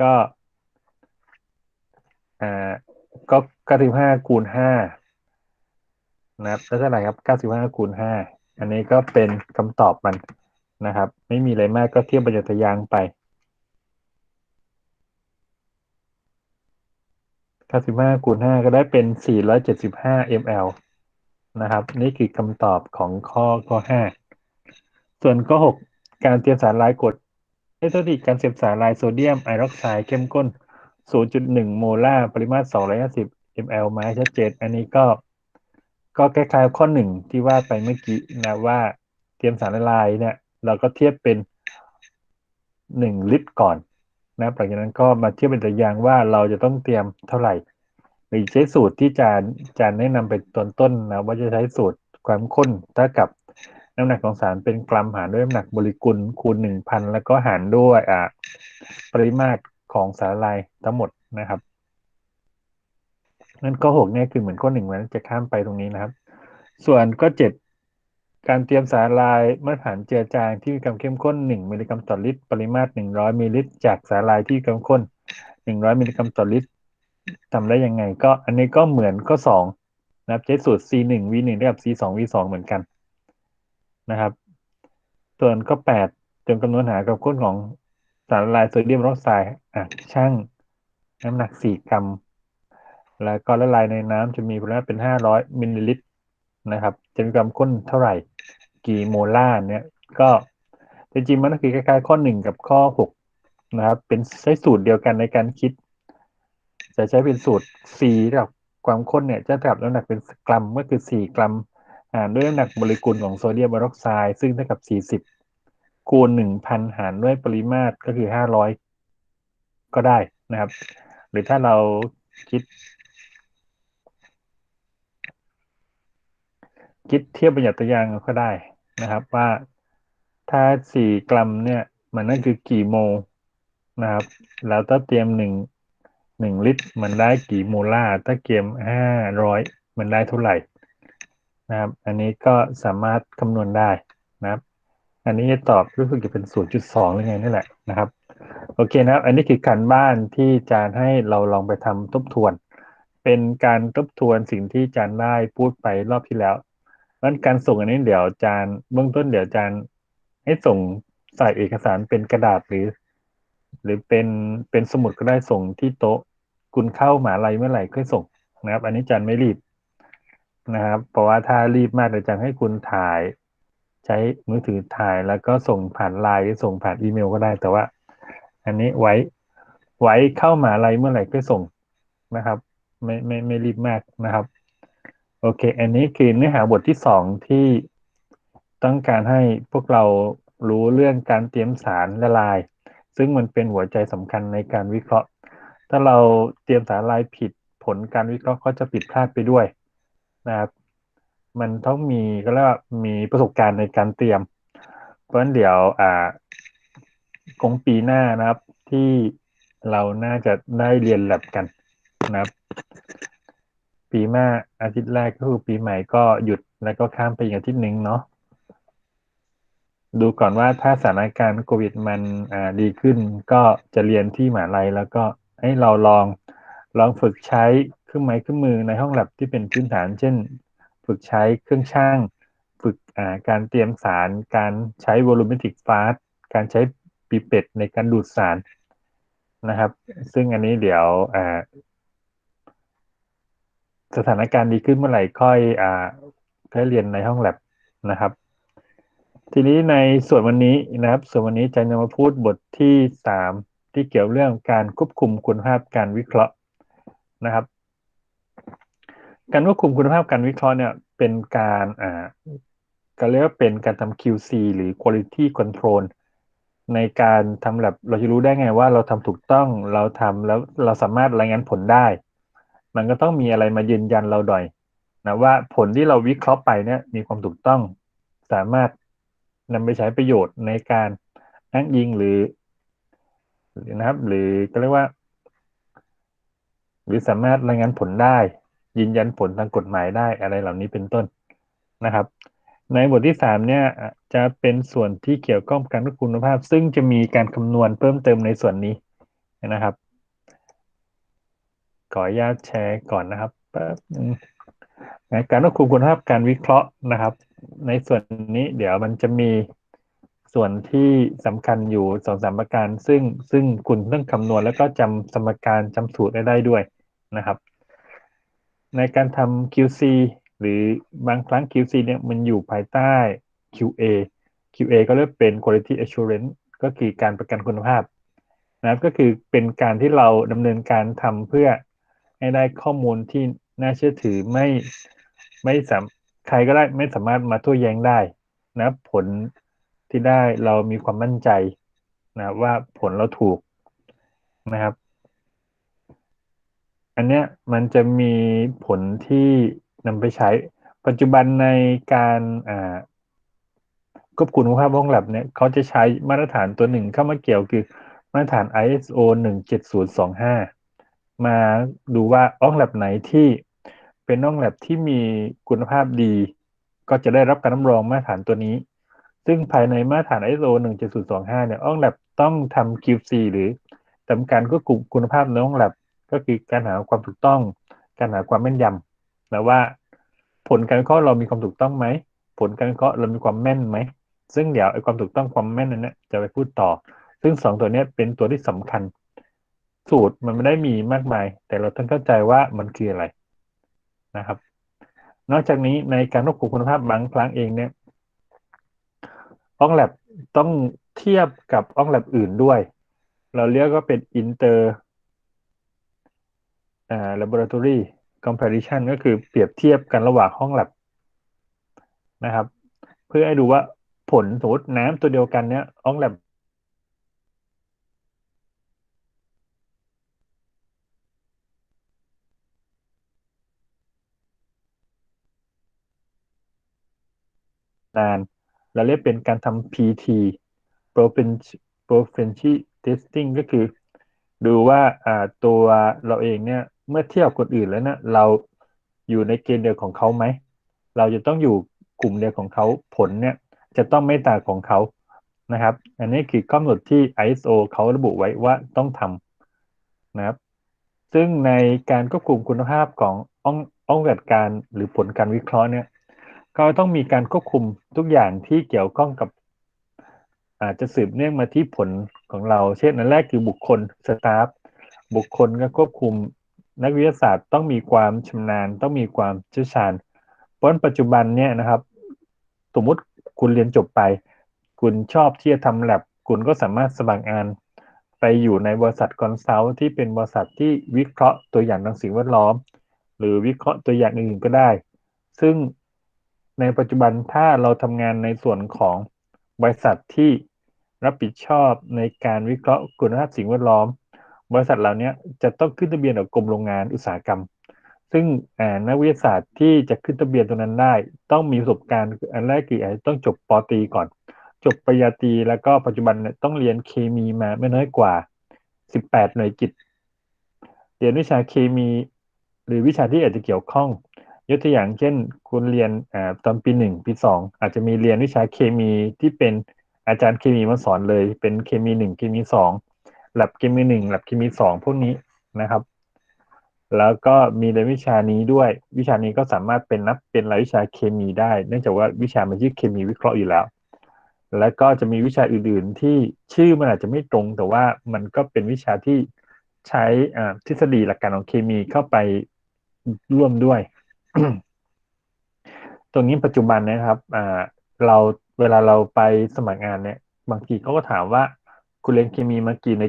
ก็อ่าก็เก้าสิบห้าคูณห้านะครับแล้วเท่าไหร่ครับเก้าสิบห้าคูณห้าอันนี้ก็เป็นคำตอบมันนะครับ ไม่มีอะไรมากก็เทียบประโยชน์ทยางไปเก้าสิบห้าคูณห้าก็ได้เป็นสี่ร้อยเจ็ดสิบห้า ml นะครับ นี่คือคำตอบของข้อข้อห้าส่วนข้อหกการเตรียมสารลายกรด เอทอดิกการเสียบสารลายโซเดียมไอรอกไซด์เข้มข้น 0.1 โมลาร์ปริมาตร 250 ml มาชัดเจน อันนี้ก็ ก็คล้ายๆข้อหนึ่งที่ว่าไปเมื่อกี้นะว่าเตรียมสารละลายเนี่ย เราก็เทียบเป็นหนึ่งลิตรก่อนนะหลังจากนั้นก็มาเทียบเป็นตัวอย่างว่าเราจะต้องเตรียมเท่าไหร่หรือใช้สูตรที่จานจานแนะนำเป็นตอนต้นนะว่าจะใช้สูตรความข้นเท่ากับ น้ำหนักของสารเป็นกรัมหารด้วยน้ำหนักโมเลกุลคูณหนึ่งพันแล้วก็หารด้วยอ่าปริมาตรของสารละลายทั้งหมดนะครับนั่นข้อหกเนี่ยคือเหมือนข้อหนึ่งมันจะข้ามไปตรงนี้นะครับ ส่วนข้อเจ็ดการเตรียมสารละลายมาตรฐานเจือจางที่มีความเข้มข้น 1 มิลลิกรัมต่อลิตร ปริมาตร 100มิลลิลิตร จากสารละลายที่เข้มข้น 100มิลลิกรัมต่อลิตรทำได้ยังไง ก็อันนี้ก็เหมือนข้อ2นะครับใช้สูตร C1 V1 เท่ากับ C2 V2 เหมือนกัน นะครับ ส่วนข้อ8จงคำนวณหาความข้นของสารละลายโซเดียมออกไซด์อะช่างน้ำหนัก4กรัม แล้วก็ละลายในน้ำจะมีปริมาตรเป็น500มิลลิลิตรนะครับ จะมีความข้นเท่าไหร่ กี่โมลาร์เนี่ย ก็จริงๆมันก็คือคล้ายๆข้อ1กับข้อ6นะครับ เป็นใช้สูตรเดียวกันในการคิด จะใช้เป็นสูตร C กับความข้นเนี่ยจะเท่ากับน้ำหนักเป็นกรัมก็คือ 4 กรัม หารด้วยน้ำหนักโมเลกุลของโซเดียมไอออกไซด์ซึ่งเท่ากับ 40 คูณ 1,000 หารด้วยปริมาตรก็คือ 500 ก็ได้นะครับ หรือถ้าเราคิด คิดเทียบประหยัดตัวอย่างก็ได้นะครับ ว่าถ้า 4 กรัมเนี่ยมันนั่นคือกี่โมลนะครับ แล้วถ้าเตรียม1 1ลิตร มันได้กี่โมลาร์ถ้าเตียม500มันได้เท่าไหร่ นะครับ อันนี้ก็สามารถคำนวณได้นะครับ อันนี้จะตอบรู้สึกจะเป็น 0.2หรือไงนี่แหละนะครับ โอเคนะครับ อันนี้คือการบ้านที่จานให้เราลองไปทำทบทวน เป็นการทบทวนสิ่งที่จานได้พูดไปรอบที่แล้วเพราะการส่งอันนี้เดี๋ยวจานเบื้องต้นเดี๋ยวจานให้ส่งใส่เอกสารเป็นกระดาษหรือ หรือเป็นเป็นสมุดก็ได้ส่งที่โต๊ะคุณเข้าหมาลัยเมื่อไหร่ค่อยส่งนะครับ อันนี้จานไม่รีบ นะครับ เพราะว่าถ้ารีบมากเดี๋ยวจานให้คุณถ่าย ใช้มือถือถ่ายแล้วก็ส่งผ่านไลน์หรือส่งผ่านอีเมลก็ได้แต่ว่า อันนี้ไว้ไว้เข้ามาลัยเมื่อไหร่ก็ส่งนะครับ ไม่ไม่ไม่รีบมากนะครับ โอเค อันนี้คือเนื้อหาบทที่สองที่ต้องการให้พวกเรารู้เรื่องการเตรียมสารละลาย ซึ่งมันเป็นหัวใจสำคัญในการวิเคราะห์ ถ้าเราเตรียมสารละลายผิดผลการวิเคราะห์ก็จะผิดพลาดไปด้วย นะครับมันต้องมีก็เรียกว่ามีประสบการณ์ในการเตรียม เพราะฉะนั้นเดี๋ยวอ่าคงปีหน้านะครับ ที่เราน่าจะได้เรียนแลบกันนะครับ ปีหน้าอาทิตย์แรกก็คือปีใหม่ก็หยุดแล้วก็ข้ามไปอีกอาทิตย์หนึ่งเนาะดูก่อนว่าถ้าสถานการณ์โควิดมันอ่าดีขึ้น ก็จะเรียนที่หมหาลัยแล้วก็ให้เราลองลองฝึกใช้ เครื่องไม้เครื่องมือในห้องแลบที่เป็นพื้นฐาน เช่น ฝึกใช้เครื่องช่าง ฝึกาการเตรียมสาร การใช้วอลูเมตริกฟาสการใช้ปีเป็ดในการดูดสารนะครับ ซึ่งอันนี้เดี๋ยวสถานการณ์ดีขึ้นเมื่อไหร่ค่อยอ่าค่อยเรียนในห้องแลบนะครับ ทีนี้ในส่วนวันนี้นะครับ ส่วนวันนี้จะนำมาพูดบทที่สามที่เกี่ยวเรื่องการควบคุมคุณภาพการวิเคราะห์นะครับ การควบคุมคุณภาพการวิเคราะห์เนี่ยเป็นการอ่าก็เรียกว่าเป็นการทำ QC หรือ Quality Control ในการทำแลบเราจะรู้ได้ไงว่าเราทำถูกต้องเราทำแล้วเราสามารถรายงานผลได้ มันก็ต้องมีอะไรมายืนยันเราหน่อยนะว่าผลที่เราวิเคราะห์ไปเนี่ยมีความถูกต้อง สามารถนำไปใช้ประโยชน์ในการอ้างยิงหรือนะครับ หรือก็เรียกว่า หรือสามารถรายงานผลได้ ยืนยันผลทางกฎหมายได้อะไรเหล่านี้เป็นต้นนะครับ ในบทที่สามเนี่ยจะเป็นส่วนที่เกี่ยวข้องกับการควบคุมคุณภาพ ซึ่งจะมีการคำนวณเพิ่มเติมในส่วนนี้นะครับ ขออนุญาตแชร์ก่อนนะครับแป๊บนึงการควบคุมคุณภาพการวิเคราะห์นะครับ ในส่วนนี้เดี๋ยวมันจะมีส่วนที่สำคัญอยู่สองสามประการ ซึ่งซึ่งคุณต้องคำนวณแล้วก็จำสมการจำสูตรได้ได้ด้วยนะครับ ในการทำ QC หรือบางครั้ง QC เนี่ยมันอยู่ภายใต้ QA QA ก็เรียกเป็น Quality Assurance ก็คือการประกันคุณภาพนะครับก็คือเป็นการที่เราดำเนินการทำเพื่อให้ได้ข้อมูลที่น่าเชื่อถือไม่ไม่สามใครก็ได้ไม่สามารถมาโต้แย้งได้นะผลที่ได้เรามีความมั่นใจนะว่าผลเราถูกนะครับ อันเนี้ยมันจะมีผลที่นำไปใช้ ปัจจุบันในการควบคุมคุณภาพห้องแลบเนี่ยเขาจะใช้มาตรฐานตัวหนึ่งเข้ามาเกี่ยวคือมาตรฐาน ISO 17025 มาดูว่าห้องแลบไหนที่เป็นห้องแลบที่มีคุณภาพดี ก็จะได้รับการรับรองมาตรฐานตัวนี้ ซึ่งภายในมาตรฐาน ISO 17025 เนี่ยห้องแลบต้องทำ QC หรือทำการควบคุมคุณภาพในห้องแลบ ก็คือการหาความถูกต้อง การหาความแม่นยำนะว่า ผลการวิเคราะห์เรามีความถูกต้องไหมผลการวิเคราะห์เรามีความแม่นไหมซึ่งเดี๋ยวไอ้ความถูกต้องความแม่นนั้นเนี่ยจะไปพูดต่อ ซึ่งสองตัวนี้เป็นตัวที่สำคัญ สูตรมันไม่ได้มีมากมาย แต่เราต้องเข้าใจว่ามันคืออะไรนะครับ นอกจากนี้ในการควบคุมคุณภาพบางครั้งเองเนี่ยห้องแลบต้องเทียบกับห้องแลบอื่นด้วย เราเรียกว่าเป็น inter อ่า laboratory comparison ก็คือเปรียบเทียบกันระหว่างห้องแลบนะครับ เพื่อให้ดูว่าผลสมมติน้ำตัวเดียวกันเนี้ยห้องแลบนานเราเรียกเป็นการทำ PT propensity testing ก็คือ ดูว่าอ่าตัวเราเองเนี่ย เมื่อเทียบคนอื่นแล้วเนี่ยเราอยู่ในเกณฑ์เดียวของเขาไหมเราจะต้องอยู่กลุ่มเดียวของเขาผลเนี่ย จะต้องไม่ต่างของเขานะครับ อันนี้คือกำหนดที่ ISO เขาระบุไว้ว่าต้องทำนะครับ ซึ่งในการควบคุมคุณภาพของอ้องอ้องจัดการหรือผลการวิเคราะห์เนี่ยก็ต้องมีการควบคุมทุกอย่างที่เกี่ยวข้องกับ อาจจะสืบเนื่องมาที่ผลของเรา เช่นอันแรกคือบุคคลสตาฟบุคคลก็ควบคุม นักวิทยาศาสตร์ต้องมีความชำนาญ ต้องมีความเชี่ยวชาญ เพราะปัจจุบันเนี่ยนะครับ สมมติคุณเรียนจบไป คุณชอบที่จะทำแลบคุณก็สามารถสมัครงาน ไปอยู่ในบริษัทคอนซัลท์ที่เป็นบริษัทที่วิเคราะห์ตัวอย่างทางสิ่งแวดล้อม หรือวิเคราะห์ตัวอย่างอื่นก็ได้ ซึ่งในปัจจุบันถ้าเราทำงานในส่วนของบริษัทที่รับผิดชอบในการวิเคราะห์คุณภาพสิ่งแวดล้อม บริษัทเหล่านี้จะต้องขึ้นทะเบียนกับกรมโรงงานอุตสาหกรรม ซึ่งนักวิทยาศาสตร์ที่จะขึ้นทะเบียนตรงนั้นได้ ต้องมีประสบการณ์อันแรกคือต้องจบปตรีก่อน จบปริญญาตรีแล้วก็ปัจจุบันต้องเรียนเคมีมาไม่น้อยกว่า 18 หน่วยกิจเรียนวิชาเคมี หรือวิชาที่อาจจะเกี่ยวข้อง ยกตัวอย่างเช่น คุณเรียนอตอนปีหนึ่งปีสองอาจจะมีเรียนวิชาเคมีที่เป็นอาจารย์เคมีมาสอนเลย เป็นเคมีหนึ่งเคมีสอง หลับเคมีหนึ่งหลับเคมีสองพวกนี้นะครับ แล้วก็มีเรียนวิชานี้ด้วย วิชานี้ก็สามารถเป็นนับเป็นรายวิชาเคมีได้ เนื่องจากว่าวิชามันชื่อเคมีวิเคราะห์อยู่แล้ว แล้วก็จะมีวิชาอื่นๆ ที่ชื่อมันอาจจะไม่ตรง แต่ว่ามันก็เป็นวิชาที่ใช้ทฤษฎีหลักการของเคมีเข้าไปร่วมด้วย ตรงนี้ปัจจุบันนะครับเราเวลาเราไปสมัครงานเนี่ย บางทีเขาก็ถามว่าคุณเรียนเคมีมากี่ใน